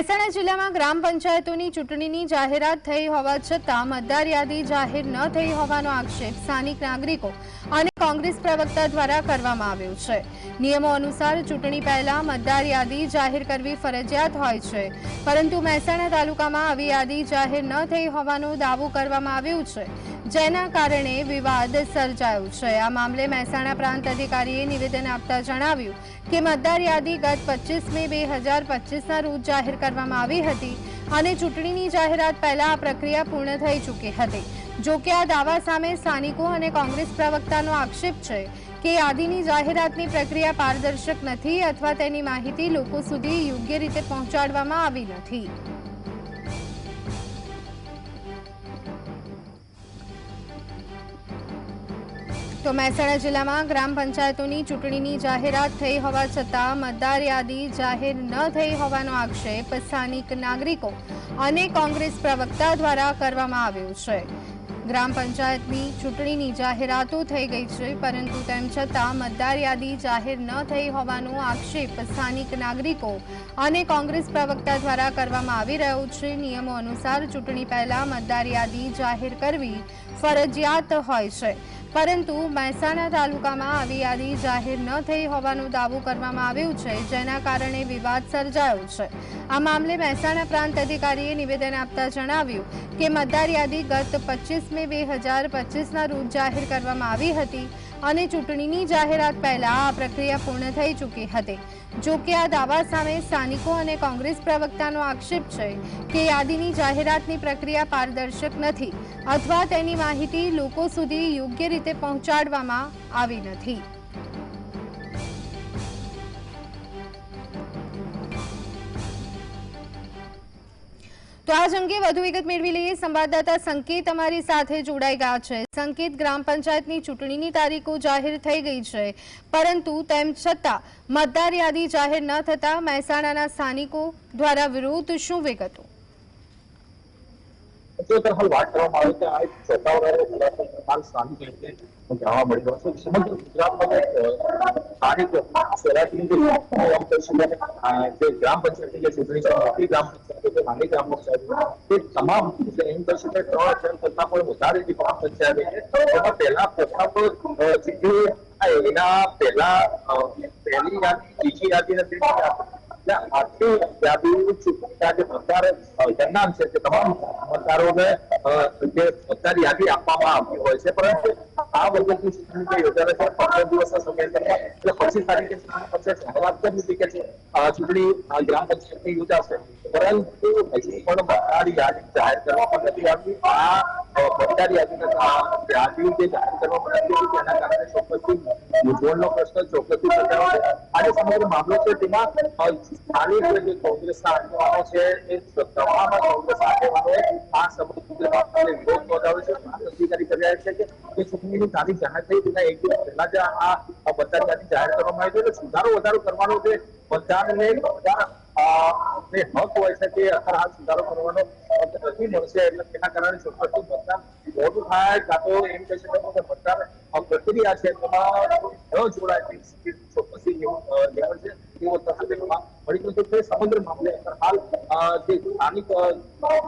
મહેસાણા જિલ્લામાં ગ્રામ પંચાયતોની ચૂંટણીની જાહેરાત થઈ હોવા છતાં મતદાર યાદી જાહેર ન થઈ હોવાનો આક્ષેપ સ્થાનિક નાગરિકો અને કોંગ્રેસ પ્રવક્તા દ્વારા કરવામાં આવ્યો છે. નિયમો અનુસાર ચૂંટણી પહેલા મતદાર યાદી જાહેર કરવી ફરજિયાત હોય છે. પરંતુ મહેસાણા તાલુકામાં આવી યાદી જાહેર ન થઈ હોવાનો દાવો કરવામાં આવ્યો છે. જેના કારણે વિવાદ સર્જાયો છે. આ મામલે મહેસાણા પ્રાંત અધિકારીએ નિવેદન આપતા જણાવ્યું કે મતદાર યાદી ગત પચીસ મે બે હજાર પચીસના રોજ જાહેર કરવામાં આવી હતી અને ચૂંટણીની જાહેરાત પહેલા આ પ્રક્રિયા પૂર્ણ થઈ ચૂકી હતી. જો કે આ દાવા સામે સ્થાનિકો અને કોંગ્રેસ પ્રવક્તાનો આક્ષેપ છે કે યાદીની જાહેરાતની પ્રક્રિયા પારદર્શક નથી અથવા તેની માહિતી લોકો સુધી યોગ્ય રીતે પહોંચાડવામાં આવી નથી. તો મહેસાણા જિલ્લામાં ગ્રામ પંચાયતોની ચૂંટણીની જાહેરાત થઈ હોવા છતાં મતદાર યાદી જાહેર ન થઈ હોવાનો આક્ષેપ સ્થાનિક નાગરિકો અને કોંગ્રેસ પ્રવક્તા દ્વારા કરવામાં આવ્યો છે. ગ્રામ પંચાયતની ચૂંટણીની જાહેરાતો થઈ ગઈ છે, પરંતુ તેમ છતાં મતદાર યાદી જાહેર ન થઈ હોવાનો આક્ષેપ સ્થાનિક નાગરિકો અને કોંગ્રેસ પ્રવક્તા દ્વારા કરવામાં આવી રહ્યો છે. નિયમો અનુસાર ચૂંટણી પહેલા મતદાર યાદી જાહેર કરવી ફરજિયાત હોય છે. પરંતુ મહેસાણા તાલુકામાં આવી યાદી જાહેર ન થઈ હોવાનો દાવો કરવામાં આવ્યો છે, જેના કારણે વિવાદ સર્જાયો છે. આ મામલે મહેસાણા પ્રાંત અધિકારીએ નિવેદન આપતા જણાવ્યું કે મતદાર યાદી ગત પચીસ મે બે હજાર પચીસના રોજ જાહેર કરવામાં આવી હતી. અને ચૂંટણીની જાહેરાત પહેલા આ પ્રક્રિયા પૂર્ણ થઈ ચૂકી હતી. જો કે આ દાવા સામે સ્થાનિકો અને કોંગ્રેસ પ્રવક્તાનો આક્ષેપ છે કે યાદીની જાહેરાતની પ્રક્રિયા પારદર્શક નથી અથવા તેની માહિતી લોકો સુધી યોગ્ય રીતે પહોંચાડવામાં આવી નથી. તો આજ અંગે વધુ વિગત મેળવી લઈએ. સંવાદદાતા સંકેત અમારી સાથે જોડાઈ ગયા છે. સંકેત ગ્રામ પંચાયતની ચૂંટણીની તારીખો જાહેર થઈ ગઈ છે. પરંતુ તેમ છતાં મતદાર યાદી જાહેર ન થતા મહેસાણાના સ્થાનિકો દ્વારા વિરોધ શું વિગતો? સમગ્ર ગુજરાતમાં સ્થાનિક તમામ યાદી બીજી યાદી અને છે તે તમામ મતદારોને જે મતદાર યાદી આપવામાં આવતી હોય છે, પરંતુ આ વખતની ચૂંટણી યોજાને છે પંદર દિવસના સમય એટલે પચીસ તારીખે ચૂંટણી પંચાયત કરી દીધી કે ચૂંટણી ગ્રામ પંચાયતની યોજાશે. પરંતુ હજી પણ મતદાર યાદી જાહેર કરવામાં નથી આવી આ મતદાર યાદીના યાદી જે જાહેર કરવામાં નથી આવી તેના કારણે ચોક્કસથી મૂંઝવણનો પ્રશ્ન ચોક્કસથી સર્જાયો છે. આજે સમગ્ર મામલો છે તેમાં સ્થાનિક જે કોંગ્રેસના આગેવાનો છે, એ તમામ કોંગ્રેસ આગેવાનોએ આ સમગ્ર વિરોધ નોંધાવ્યો છે. અધિકારી કર્યા છે કે ચૂંટણીની તારીખ જાહેર થઈ તેના એક દિવસ પહેલા જ આ મતદાર યાદી જાહેર કરવામાં આવી એટલે સુધારો વધારો કરવાનો જે મતદારને મતદાર હક હોય છે કે અત્યારે હાલ સુધારો કરવાનો નથી મળશે. એટલે તેના કારણે ચોક્કસથી મતદાન મોટું થાય કાં તો એમ કહી શકાય કે મતદાર પ્રક્રિયા છે. તેમાં ન જોડાય તે સ્થિતિ ચોક્કસથી લેવલ છે. તેવો તથા તેમાં મળી ગયું તે સમગ્ર મામલે હાલ જે સ્થાનિક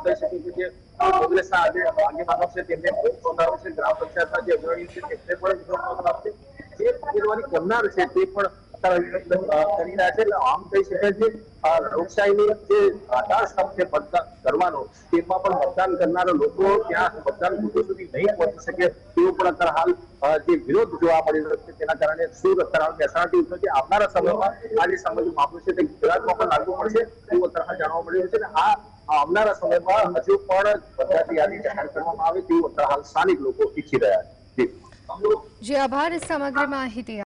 કહી શકીએ કે જે કોંગ્રેસના આજે આગેવાનો છે તેમને વિરોધ નોંધાવ્યો છે ગ્રામ પંચાયતના જે પણ અત્યારે હાલ જે વિરોધ જોવા મળી છે, તેના કારણે સુરત અત્યારે હાલ મહેસાણાથી ઉઠ્યો આવનારા સમયમાં આ જે સમગ્ર મામલો છે, તે ગુજરાતમાં પણ લાગુ પડશે એવું અત્યારે જાણવા મળી રહ્યું છે. અને આ આવનારા સમયમાં હજુ પણ બધાની યાદી જાહેર કરવામાં આવે તેવું હાલ સ્થાનિક લોકો ઈચ્છી રહ્યા છે જી. આભાર સમગ્ર માહિતી